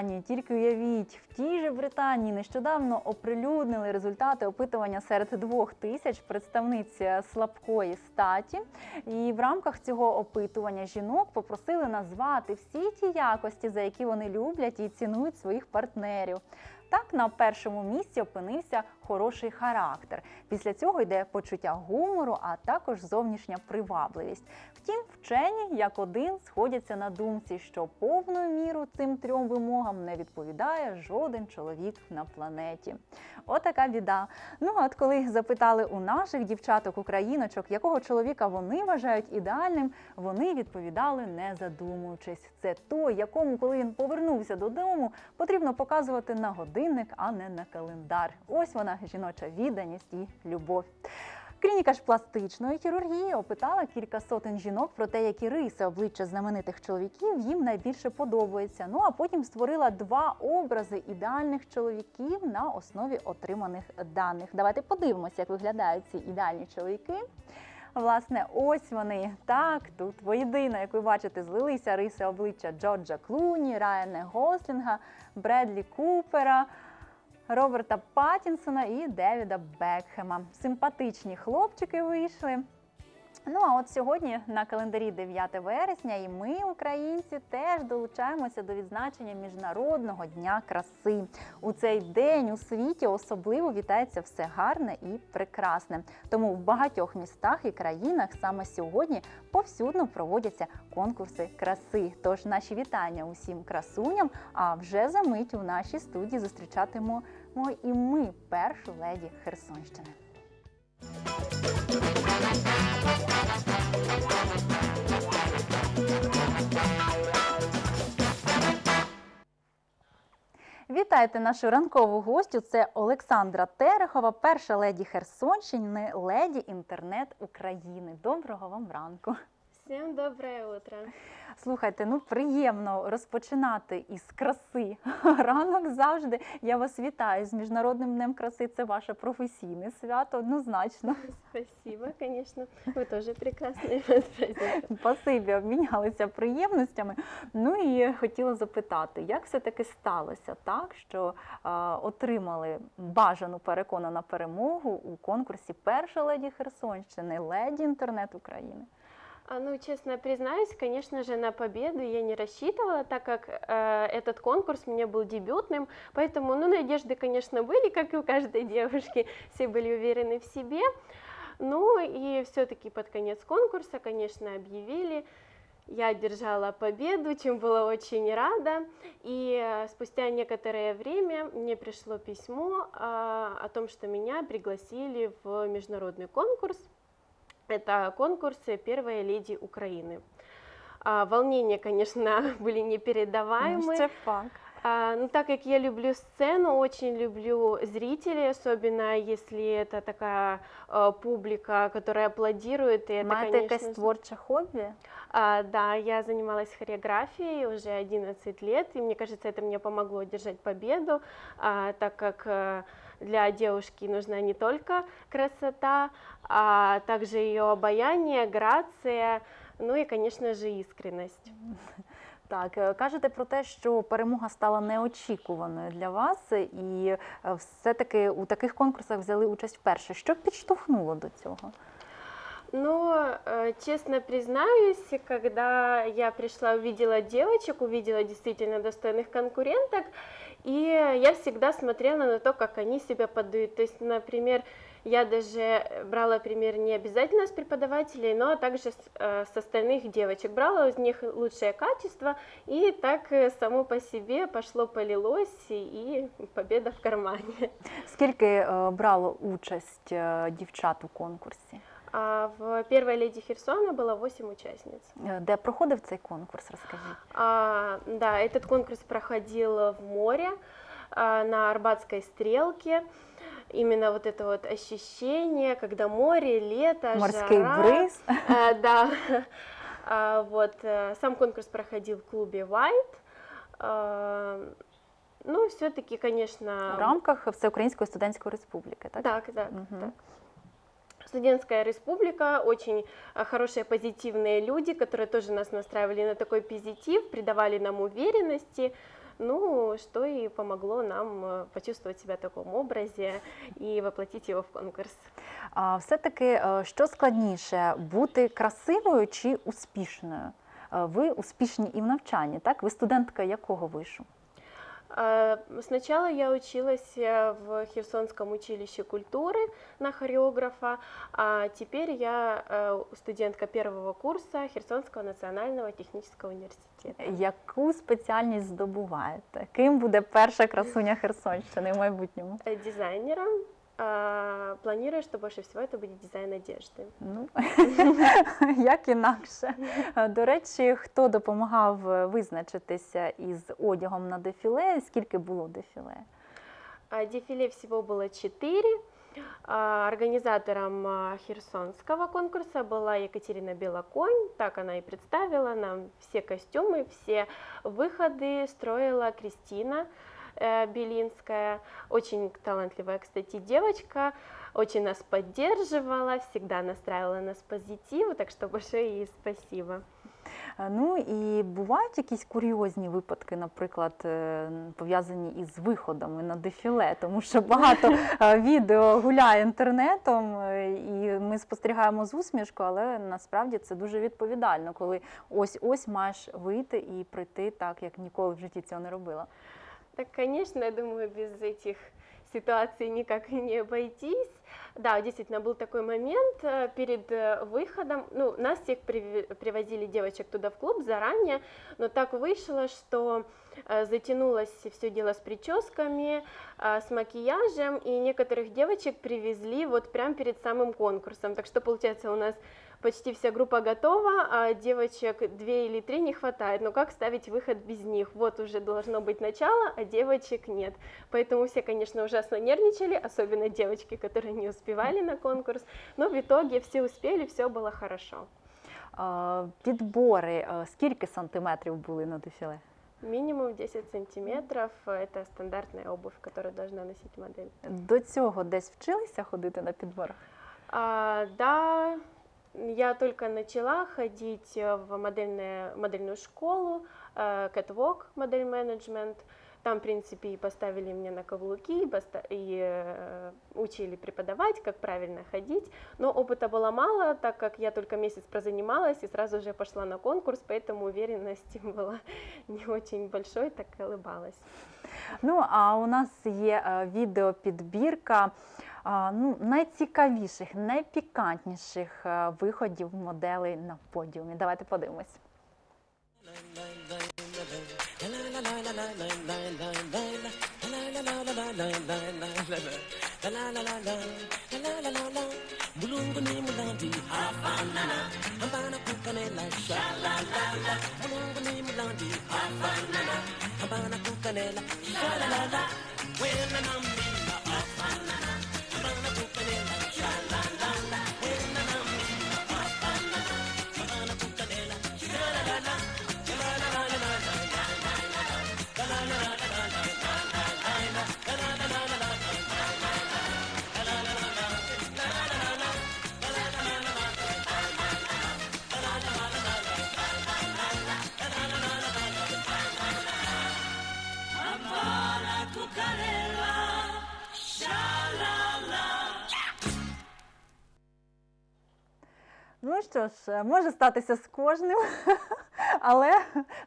Британії. Тільки уявіть, в тій же Британії нещодавно оприлюднили результати опитування серед двох тисяч представниць е, слабкої статі. І в рамках цього опитування жінок попросили назвати всі ті якості, за які вони люблять і цінують своїх партнерів. Так, на першому місці опинився хороший характер. Після цього йде почуття гумору, а також зовнішня привабливість. Втім, вчені як один сходяться на думці, що повною міру цим трьом вимогам не відповідає жоден чоловік на планеті. Отака біда. Ну а от коли запитали у наших дівчаток україночок, якого чоловіка вони вважають ідеальним, вони відповідали не задумуючись. Це той, якому, коли він повернувся додому, потрібно показувати на годинник, а не на календар. Ось вона жіноча відданість і любов. Клініка ж пластичної хірургії опитала кілька сотень жінок про те, які риси обличчя знаменитих чоловіків їм найбільше подобаються. Ну а потім створила два образи ідеальних чоловіків на основі отриманих даних. Давайте подивимося, як виглядають ці ідеальні чоловіки. Власне, ось вони так. Тут воєдино, як ви бачите, злилися риси обличчя Джорджа Клуні, Райана Гослінга, Бредлі Купера. Роберта Паттінсона і Девіда Бекхема. Симпатичні хлопчики вийшли. Ну а от сьогодні на календарі 9 вересня, і ми, українці, теж долучаємося до відзначення Міжнародного дня краси. У цей день у світі особливо вітається все гарне і прекрасне. Тому в багатьох містах і країнах саме сьогодні повсюдно проводяться конкурси краси. Тож наші вітання усім красуням. А вже за мить у нашій студії зустрічатимемо і ми першу леді Херсонщини. Вітайте нашу ранкову гостю. Це Олександра Терехова, перша леді Херсонщини, леді інтернет України. Доброго вам ранку. Всем доброе утро. Слухайте, ну приємно розпочинати із краси. Ранок завжди. Я вас вітаю з Міжнародним днем краси. Це ваше професійне свято, однозначно. Спасибо. Вы тоже прекрасные праздник. Спасибі, обмінялися приємностями. Ну і хотіла запитати, як все-таки сталося так, що е, отримали бажану переконана перемогу у конкурсі Перша леді Херсонщини, леді інтернет України. А, ну, честно признаюсь, конечно же, на победу я не рассчитывала, так как э, этот конкурс мне был дебютным, поэтому, ну, надежды, конечно, были, как и у каждой девушки, все были уверены в себе. Ну, и все-таки под конец конкурса, конечно, объявили, я одержала победу, чем была очень рада. И э, спустя некоторое время мне пришло письмо а, о том, что меня пригласили в международный конкурс. Это конкурс «Первая леди Украины». А, волнения, конечно, были непередаваемые. Ще факт. А, ну, так как я люблю сцену, очень люблю зрителей, особенно если это такая э, публика, которая аплодирует. И это, конечно, якесь творче хобі? а, да, я занималась хореографией уже 11 лет, и мне кажется, это мне помогло одержать победу, а, так как э, для девушки нужна не только красота, а также ее обаяние, грация, ну и, конечно же, искренность. Так, е, кажете про те, що перемога стала неочікуваною для вас, і е, все-таки у таких конкурсах взяли участь вперше. Що підштовхнуло до цього? Э, честно признаюсь, когда я пришла, увидела девочек, увидела действительно достойных конкуренток, и я всегда смотрела на то, как они себя подают. То есть, например, я даже брала пример не обязательно с преподавателей, но также с, э, с остальных девочек. Брала из них лучшее качество, и так э, само по себе пошло, полилось, и победа в кармане. Скільки е, брало участь е, дівчат у конкурсі? А в первой леди Херсона было 8 участниц. Е, Де проходив цей конкурс? Розкажіть. А, да, этот конкурс проходил в море, а, на Арбатской стрелке. Именно вот это вот ощущение, когда море, лето, Морський жара. бриз. А, да. А, вот, э, сам конкурс проходил в клубе White. А, ну, все-таки, конечно... У рамках Всеукраїнської студентської республіки, так? Так, так, Мгм. так. Студентская республика, очень а, хорошие позитивные люди, которые тоже нас настраивали на такой позитив, придавали нам уверенности. Ну, что и помогло нам э, почувствовать себя в таком образе и воплотить его в конкурс. А все-таки, що складніше, бути красивою чи успішною? Е, Ви успішні і в навчанні, так? Ви студентка якого вишу? А, Сначала я училась э, в Херсонском училище культуры на хореографа, а теперь я э, студентка первого курса Херсонского национального технического университета. Яку спеціальність здобуваєте? Ким буде перша красуня Херсонщини в майбутньому? Э, Дизайнером. А, Планирую, что больше всего это будет дизайн одежды. Ну, як інакше. Е, До речі, хто допомагав е, визначитися із одягом на дефіле? Скільки було дефіле? А, Дефиле всего было четыре. А, Организатором а, Херсонского конкурса была Екатерина Белоконь, так она и представила нам все костюмы, все выходы строила Кристина э, Белинская, очень талантливая, кстати, девочка, очень нас поддерживала, всегда настраивала нас позитив, так что большое ей спасибо. Ну і бувають якісь курйозні випадки, наприклад, е, пов'язані із виходами на дефіле, тому що багато відео гуляє інтернетом, е, і ми спостерігаємо з усмішкою, але насправді це дуже відповідально, коли ось ось маєш вийти і прийти так, як ніколи в житті цього не робила. Так, конечно, я думаю, без этих ситуаций никак не обойтись. Да, действительно, был такой момент э, перед э, выходом. Ну, нас всех привозили девочек туда в клуб заранее, но так вышло, что э, затянулось все дело с прическами, с макияжем, и некоторых девочек привезли вот прямо перед самым конкурсом. Так что, получается, у нас почти вся группа готова, а девочек две или три не хватает. Но как ставить выход без них? Вот уже должно быть начало, а девочек нет. Поэтому все, конечно, ужасно нервничали, особенно девочки, которые не успевали на конкурс. Но в итоге все успели, все было хорошо. Е, Підбори, е, скільки сантиметрів були на дефіле? Минимум 10 сантиметров – это стандартная обувь, которую должна носить модель. До цього десь вчилися ходити на підборах? А, да, я только начала ходить э, в модельное, модельную школу, э, Catwalk модель менеджмент. Там, в принципе, и поставили меня на каблуки, и, поста- и э, учили преподавать, как правильно ходить. Но опыта было мало, так как я только месяц прозанималась и сразу же пошла на конкурс, поэтому уверенность была не очень большой, так и улыбалась. Ну а у нас є е, відеопідбірка а, Ну, найцікавіших, найпікантніших виходів моделей на подіумі. Давайте подивимось. Mulandi що ж, е, може статися з кожним, але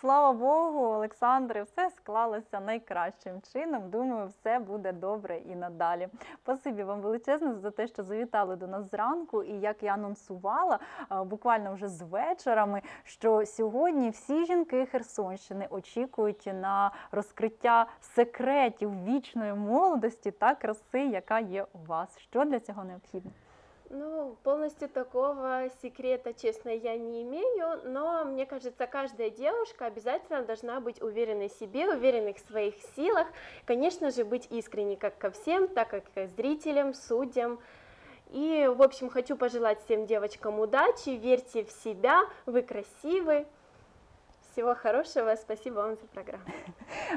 слава Богу, Олександре, все склалося найкращим чином. Думаю, все буде добре і надалі. Спасибі вам величезне за те, що завітали до нас зранку. І як я анонсувала, е, буквально вже з вечорами, що сьогодні всі жінки Херсонщини очікують на розкриття секретів вічної молодості та краси, яка є у вас. Що для цього необхідно? Ну, полностью такого секрета, честно, я не имею, но мне кажется, каждая девушка обязательно должна быть уверенной в себе, уверенной в своих силах, конечно же, быть искренней как ко всем, так как и к зрителям, судьям. И, в общем, хочу пожелать всем девочкам удачи, верьте в себя, вы красивы. Всего хорошего, спасибо вам за программу.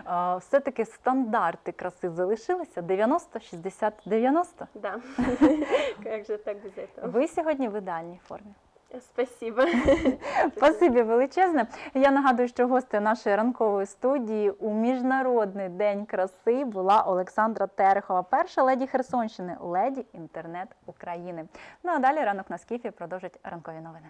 Е, Все-таки стандарти краси залишилися 90, 60, 90. Да, как же так без этого? Ви сьогодні в ідеальній формі. Спасибо. Спасибі величезне. Я нагадую, що гостею нашої ранкової студії у Міжнародний день краси була Олександра Терехова, перша леді Херсонщини, леді інтернет України. Ну а далі ранок на скіфі продовжить ранкові новини.